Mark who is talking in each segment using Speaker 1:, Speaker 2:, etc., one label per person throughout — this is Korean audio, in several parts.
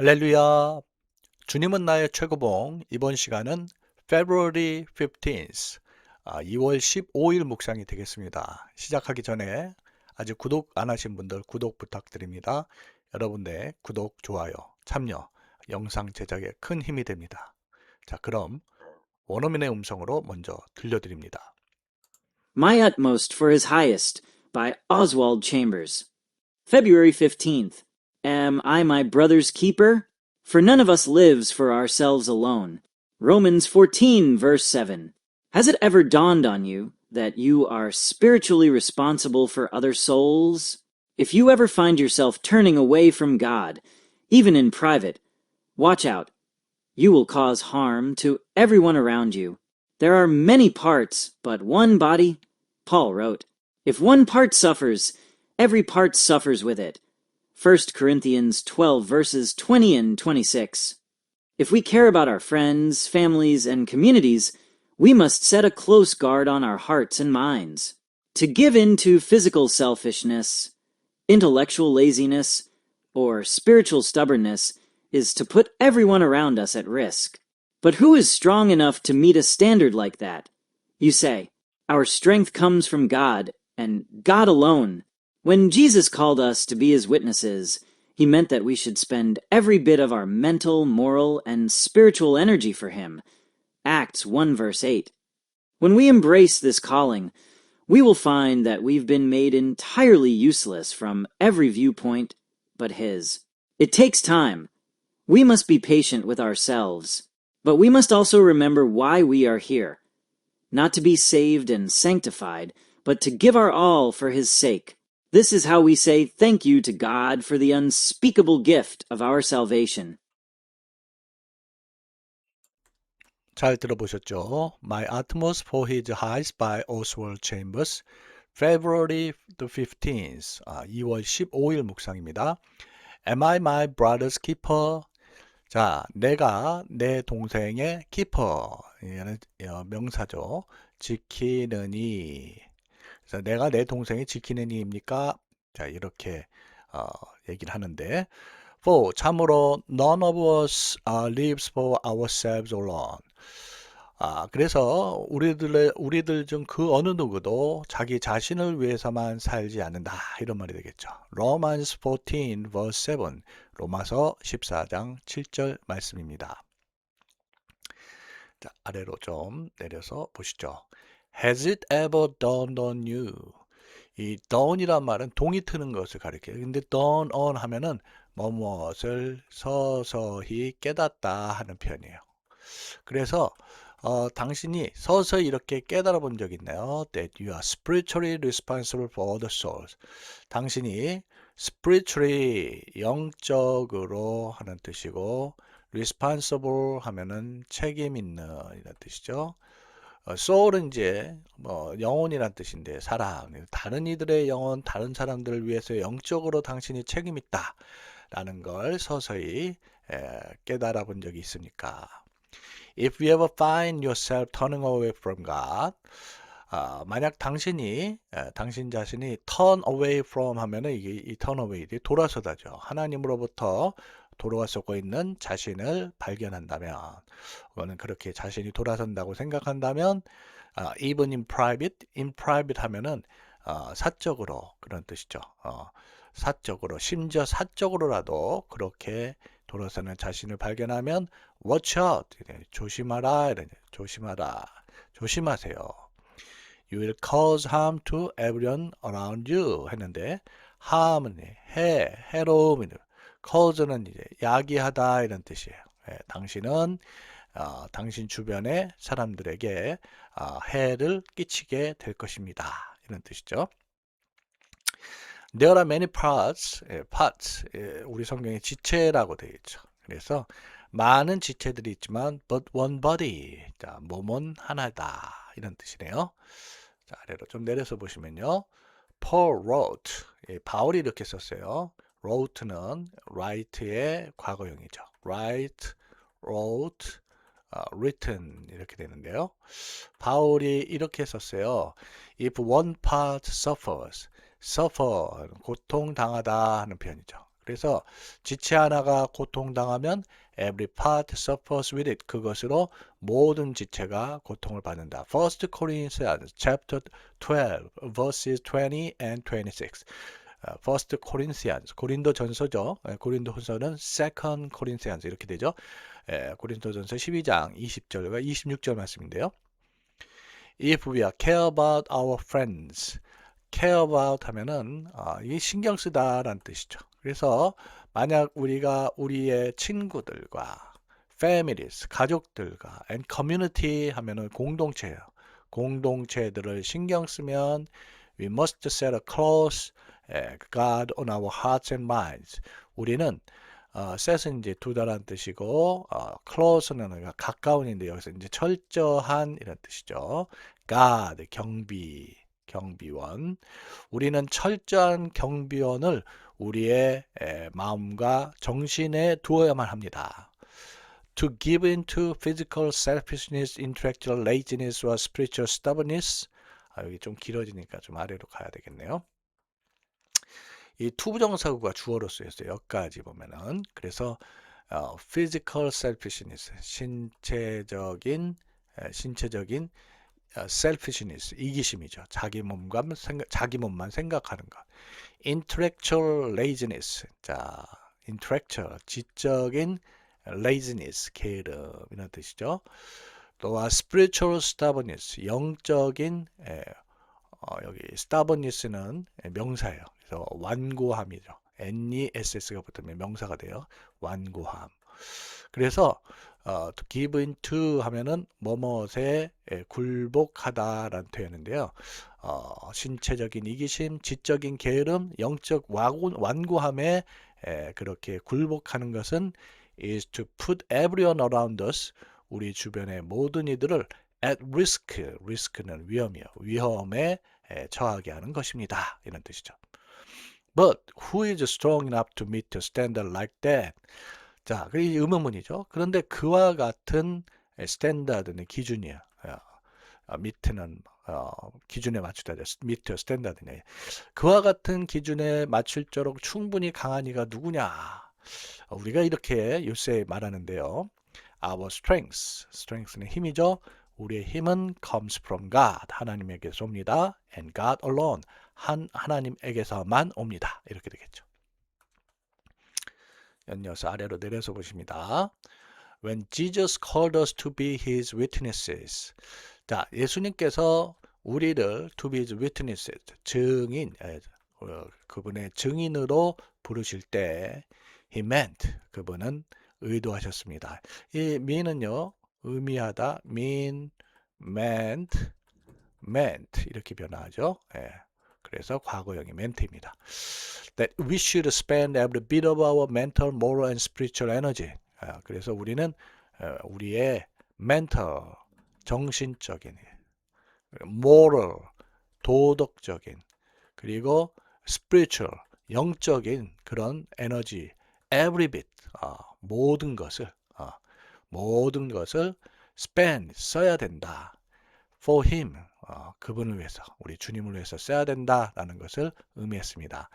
Speaker 1: 할렐루야. 주님은 나의 최고봉. 이번 시간은 February 15th, 아, 2월 15일 묵상이 되겠습니다. 시작하기 전에 아직 구독 안 하신 분들 구독 부탁드립니다. 여러분의 구독, 좋아요, 참여, 영상 제작에 큰 힘이 됩니다. 자, 그럼 원어민의 음성으로 먼저 들려드립니다.
Speaker 2: My Utmost for His Highest by Oswald Chambers. February 15th. Am I my brother's keeper? For none of us lives for ourselves alone. Romans 14, verse 7. Has it ever dawned on you that you are spiritually responsible for other souls? If you ever find yourself turning away from God, even in private, watch out. You will cause harm to everyone around you. There are many parts, but one body. Paul wrote, If one part suffers, every part suffers with it. 1 Corinthians 12 verses 20 and 26. If we care about our friends, families, and communities, we must set a close guard on our hearts and minds. To give in to physical selfishness, intellectual laziness, or spiritual stubbornness is to put everyone around us at risk. But who is strong enough to meet a standard like that? You say, Our strength comes from God, and God alone. When Jesus called us to be his witnesses, he meant that we should spend every bit of our mental, moral, and spiritual energy for him. Acts 1 verse 8. When we embrace this calling, we will find that we've been made entirely useless from every viewpoint but his. It takes time. We must be patient with ourselves, but we must also remember why we are here. Not to be saved and sanctified, but to give our all for his sake. This is how we say thank you to God for the unspeakable gift of our salvation.
Speaker 1: 잘 들어보셨죠? My Utmost for His Highs by Oswald Chambers, February the 15th, 아, 2월 15일 묵상입니다. Am I my brother's keeper? 자, 내가 내 동생의 keeper, 이는 어, 명사죠. 지키느니. 그래서 내가 내 동생이 지키느니입니까? 자, 이렇게 어, 얘기를 하는데, for 참으로 none of us uh, lives for ourselves alone. 아, 그래서 우리들의 우리들 중 그 어느 누구도 자기 자신을 위해서만 살지 않는다. 이런 말이 되겠죠. Romans 14 verse 7. 로마서 14장 7절 말씀입니다. 자, 아래로 좀 내려서 보시죠. Has it ever dawned on you? 이 dawn이란 말은 동이 트는 것을 가리켜요. 근데 dawn on 하면은 뭐뭇을 서서히 깨닫다 하는 표현이에요. 그래서 어, 당신이 서서히 이렇게 깨달아 본 적 있나요? That you are spiritually responsible for other souls. 당신이 spiritually 영적으로 하는 뜻이고 responsible 하면은 책임 있는 이런 뜻이죠. 어, soul은 이제 뭐 영혼이란 뜻인데 사람 다른 이들의 영혼 다른 사람들을 위해서 영적으로 당신이 책임 있다 라는 걸 서서히 에, 깨달아 본 적이 있습니까? If you ever find yourself turning away from God, 아, 만약 당신이 에, 당신 자신이 turn away from 하면은 이게 이 turn away 돌아서다죠. 하나님으로부터 돌아서고 있는 자신을 발견한다면, 그거는 그렇게 자신이 돌아선다고 생각한다면, 아, even in private, in private 하면은 어, 사적으로 그런 뜻이죠. 어, 사적으로 심지어 사적으로라도 그렇게 돌아서는 자신을 발견하면 watch out. 조심하라. 이런 조심하라 조심하세요. You will cause harm to everyone around you. 했는데 harm은 해 해로움이 cause는 이제 야기하다 이런 뜻이에요. 예, 당신은 어, 당신 주변의 사람들에게 어, 해를 끼치게 될 것입니다. 이런 뜻이죠. There are many parts, 예, parts, 예, 우리 성경에 지체라고 되어 있죠. 그래서 많은 지체들이 있지만, but one body, 자, 몸은 하나다 이런 뜻이네요. 자, 아래로 좀 내려서 보시면요, Paul wrote, 예, 바울이 이렇게 썼어요. Wrote는 write의 과거형이죠. write, wrote, 어, written 이렇게 되는데요. 바울이 이렇게 썼어요. If one part suffers, suffer 고통 당하다 하는 표현이죠. 그래서 지체 하나가 고통 당하면 every part suffers with it. 그것으로 모든 지체가 고통을 받는다. First Corinthians chapter 12 verses 20 and 26. 어, First Corinthians 고린도 전서죠. 예, 고린도 후서는 Second Corinthians 이렇게 되죠. 예, 고린도 전서 12장 20절과 26절 말씀인데요. If we are care about our friends, care about 하면은 아, 이게 신경 쓰다라는 뜻이죠. 그래서 만약 우리가 우리의 친구들과 families, 가족들과 and community 하면은 공동체예요. 공동체들을 신경 쓰면 we must set a close eh, guard on our hearts and minds. 우리는 어, set은 이제 두다란 뜻이고 어, close는 가까운인데 여기서 이제 철저한 이런 뜻이죠. guard 경비 경비원. 우리는 철저한 경비원을 우리의 에, 마음과 정신에 두어야만 합니다. To give into physical selfishness, intellectual laziness, or spiritual stubbornness. 아, 여기 좀 길어지니까 좀 아래로 가야 되겠네요. 이 투부정사구가 주어로 쓰였어요. 여기까지 보면은 그래서 어, physical selfishness 신체적인 에, 신체적인 어, selfishness 이기심이죠. 자기 몸과 생각, 자기 몸만 생각하는 것. intellectual laziness 자 intellectual 지적인 laziness 게으름 이런 뜻이죠. 또한 spiritual stubbornness 영적인 에, 어, 여기 stubbornness는 명사예요. 그래서 완고함이죠. ness가 붙으면 명사가 돼요. 완고함. 그래서 어, to give into 하면은 뭐뭇에 예, 굴복하다라는 표현인데요. 어, 신체적인 이기심, 지적인 게으름, 영적 완고, 완고함에 에, 그렇게 굴복하는 것은 is to put everyone around us 우리 주변의 모든 이들을 at risk, risk는 위험이요. 위험에 에, 처하게 하는 것입니다. 이런 뜻이죠. But who is strong enough to meet a standard like that? 자, 그게 의문문이죠. 그런데 그와 같은 스탠다드는 기준이야. 어, 미트는 어, 기준에 맞추다. 미트 스탠다드네. 그와 같은 기준에 맞출도록 충분히 강한 이가 누구냐? 어, 우리가 이렇게 요새 말하는데요. Our strength, strength는 힘이죠. 우리의 힘은 comes from God, 하나님에게서 옵니다. And God alone, 한 하나님에게서만 옵니다. 이렇게 되겠죠. 연이어서 아래로 내려서 보십니다. When Jesus called us to be His witnesses. 자, 예수님께서 우리를 to be His witnesses, 증인, 에, 어, 그분의 증인으로 부르실 때 He meant, 그분은 의도하셨습니다. 이 mean은요, 의미하다, mean, meant, meant 이렇게 변화하죠. 예. 그래서 과거형이 ment입니다. That we should spend every bit of our mental, moral, and spiritual energy. 아, 그래서 우리는 어, 우리의 mental, 정신적인, moral, 도덕적인, 그리고 spiritual, 영적인 그런 에너지, every bit, 아, 모든 것을, 아, 모든 것을 spend, 써야 된다. for him, 어, 그분을 위해서, 우리 주님을 위해서 써야 된다라는 것을 의미했습니다.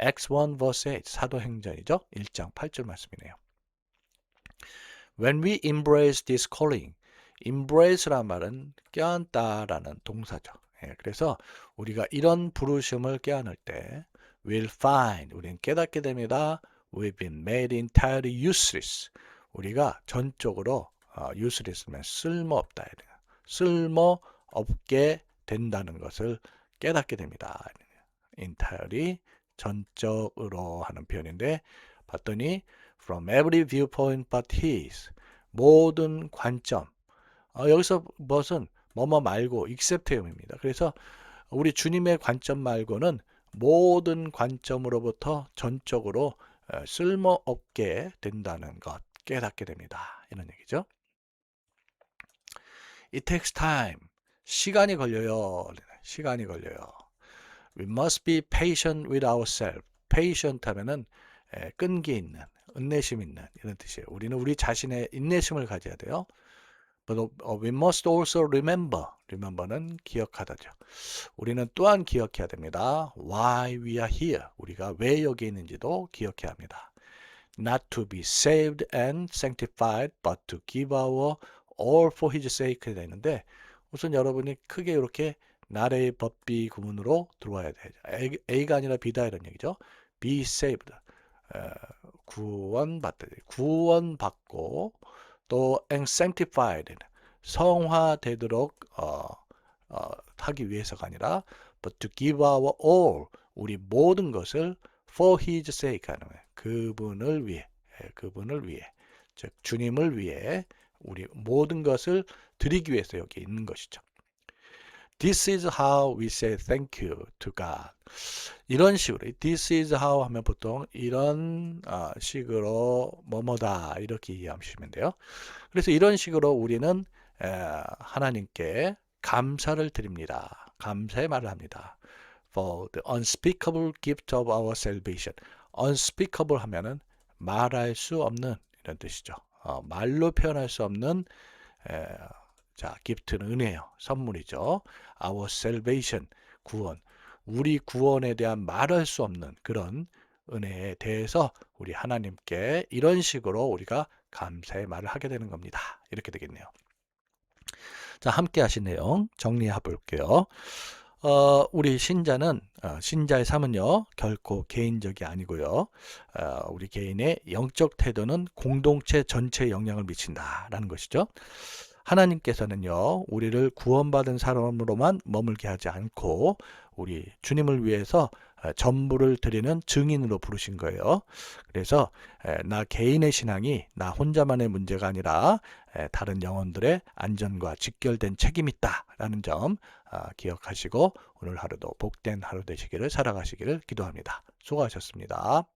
Speaker 1: Acts 1 verse 8, 사도행전이죠. 1장 8절 말씀이네요. When we embrace this calling, embrace란 말은 껴안다라는 동사죠. 예, 그래서 우리가 이런 부르심을 껴안을 때 we'll find, 우리는 깨닫게 됩니다. We've been made entirely useless. 우리가 전적으로 어, useless면 쓸모없다. 쓸모 없게 된다는 것을 깨닫게 됩니다. entirely 전적으로 하는 표현인데 봤더니 from every viewpoint but his 모든 관점 어, 여기서 무엇은 뭐뭐 말고 except입니다. 그래서 우리 주님의 관점 말고는 모든 관점으로부터 전적으로 어, 쓸모없게 된다는 것 깨닫게 됩니다. 이런 얘기죠. It takes time. 시간이 걸려요. 시간이 걸려요. We must be patient with ourselves. patient 하면은 에, 끈기 있는, 인내심 있는 이런 뜻이에요. 우리는 우리 자신의 인내심을 가져야 돼요. But uh, we must also remember. remember는 기억하다죠. 우리는 또한 기억해야 됩니다. Why we are here. 우리가 왜 여기 있는지도 기억해야 합니다. Not to be saved and sanctified, but to give our all for His sake 되어 있는데 우선 여러분이 크게 이렇게 나라의 법비 구문으로 들어와야 돼요. A, A가 아니라 B다 이런 얘기죠. Be saved. 어, 구원받다. 구원받고 또 and sanctified. 성화되도록 어, 어, 하기 위해서가 아니라 but to give our all. 우리 모든 것을 for his sake 하는 거예요. 그분을 위해. 예, 그분을 위해. 즉 주님을 위해 우리 모든 것을 드리기 위해서 여기 있는 것이죠. This is how we say thank you to God. 이런 식으로 this is how 하면 보통 이런 어, 식으로 뭐뭐다 이렇게 이해하시면 돼요. 그래서 이런 식으로 우리는 에, 하나님께 감사를 드립니다. 감사의 말을 합니다. For the unspeakable gift of our salvation. unspeakable 하면은 말할 수 없는 이런 뜻이죠. 어, 말로 표현할 수 없는 에, 자, 기프트는 은혜요. 선물이죠. Our salvation, 구원. 우리 구원에 대한 말할 수 없는 그런 은혜에 대해서 우리 하나님께 이런 식으로 우리가 감사의 말을 하게 되는 겁니다. 이렇게 되겠네요. 자, 함께 하신 내용 정리해 볼게요. 어, 우리 신자는 어, 신자의 삶은요 결코 개인적이 아니고요 어, 우리 개인의 영적 태도는 공동체 전체에 영향을 미친다라는 것이죠. 하나님께서는요 우리를 구원받은 사람으로만 머물게 하지 않고 우리 주님을 위해서 어, 전부를 드리는 증인으로 부르신 거예요. 그래서 에, 나 개인의 신앙이 나 혼자만의 문제가 아니라 에, 다른 영혼들의 안전과 직결된 책임이 있다라는 점 아, 기억하시고 오늘 하루도 복된 하루 되시기를 살아가시기를 기도합니다. 수고하셨습니다.